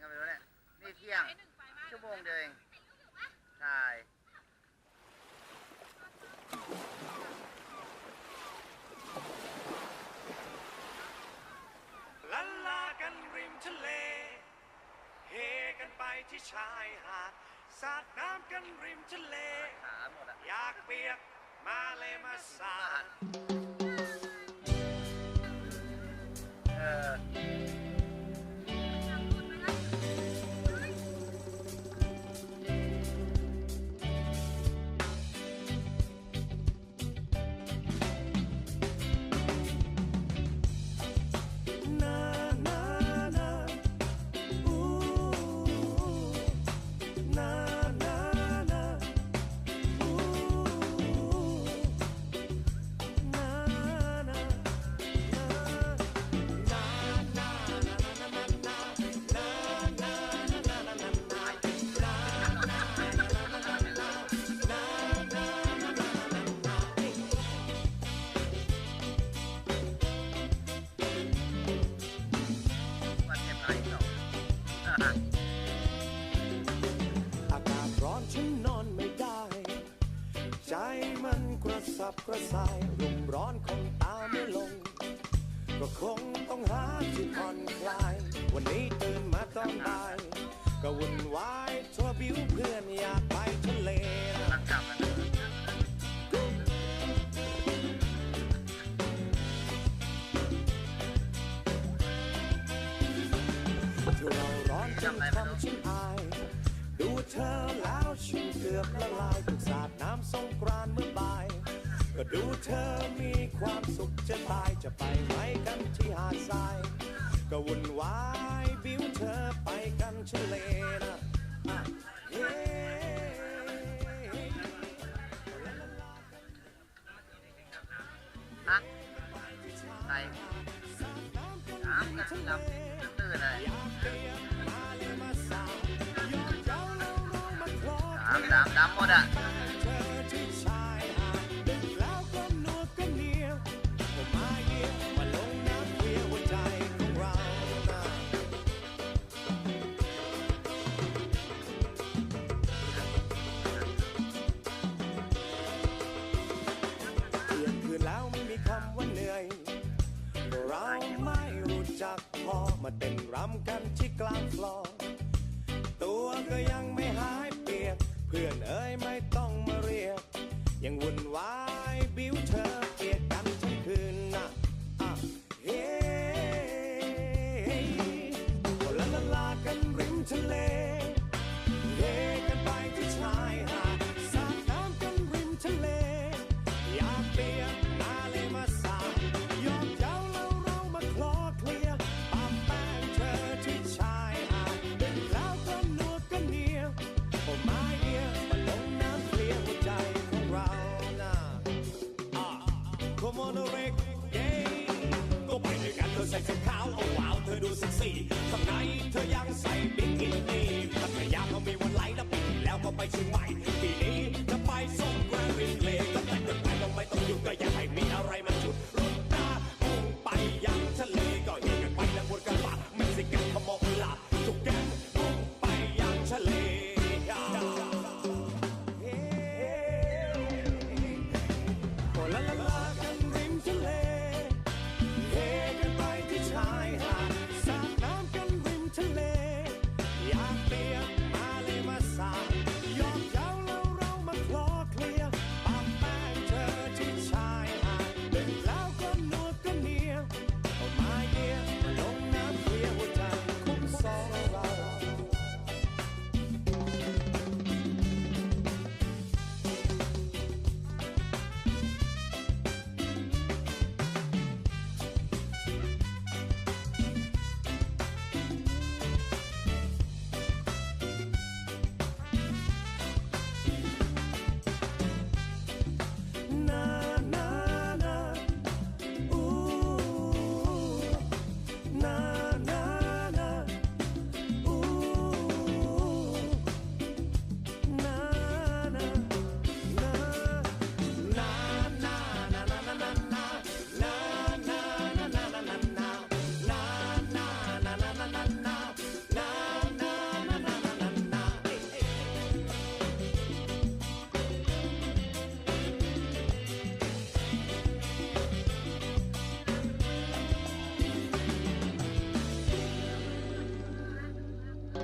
ก็ไม่รู้เนี่ยนี่เที่ยง ชั่วโมงเดียวเองใช่ลัลากันริมทะเล เฮกันไปที่ชายหาด สาดน้ำกันริมทะเลอยากเปียกมาเลยมาสาด อากาศร้อนฉันนอนไม่ได้ ใจมันกระสับกระส่ายรุมร้อนคงตาไม่ลง ก็คงต้องหาที่ผ่อนคลาย วันนี้ตื่นมาตอนบ่าย ก็วุ่นวายทัวบิวเพื่อนอยากไปทะเล เธอแล้วฉันเกือบละลายถูกสาดน้ำสงกรานเมื่อบ่าย ก็ดูเธอมีความสุขจะตายจะไปไหมกันที่หาดทราย ก็วุ่นวายบิ้วเธอไปกันเชลนะ ดำดำหมดอะมาเต้นรำกันที่กลางคลองตัวก็ยังไม่หาย เพื่อนเอ้ยไม่ต้องมาเรียก ยังวุ่นวายบิ้วเธอเกลียดกันทั้งคืนนะอะเฮ้คนละละลากันริมทะเล gonna rain.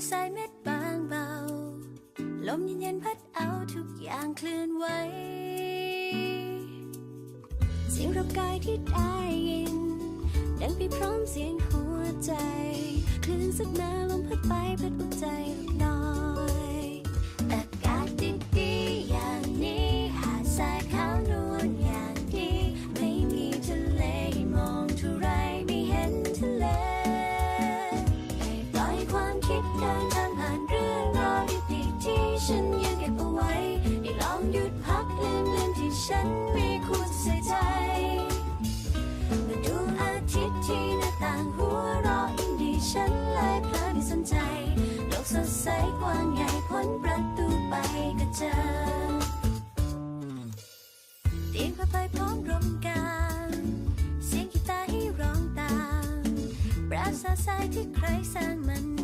ด้วยสายเม็ดบางเบา ลมเย็นๆพัดเอาทุกอย่างเคลื่อนไหวเสียงรบกายที่ได้ยิน ดังไปพร้อมเสียงหัวใจ คลื่นสักนาลมพัดไปพัดอุ่นใจลูกน้ ดเดินทางผ่านเรื่องราวดีๆที่ฉันยังเก็บเอาไว้ได้ลองหยุดพักลืมลืมที่ฉันไมีคุณใส่ใจมาดูอาทิตย์ที่หน้าต่างหัวเราะอินดีฉันเลยเพลินสนใจ โลกสดใสกว้างใหญ่พ้นประตูไปก็เจอเตียงผ้าใบพร้อมรมกางเสียงกีตาร์ให้ร้องตามปราสาททรายที่ใครสร้างมัน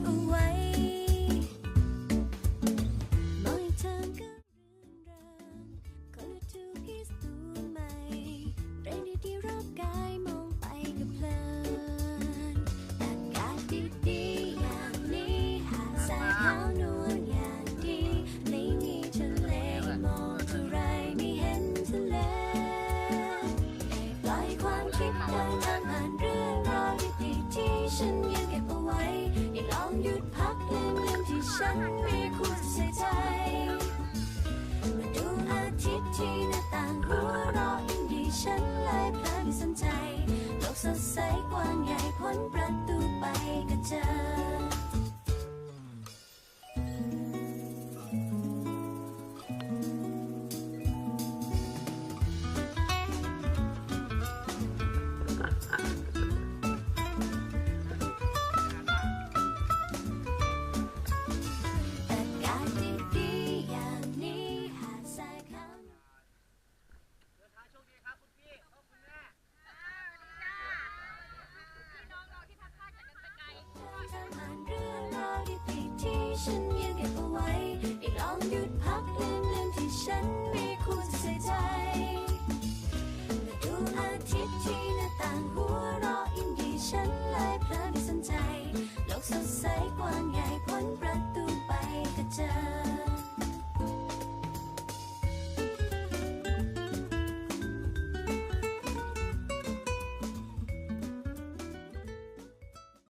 พ้นประตู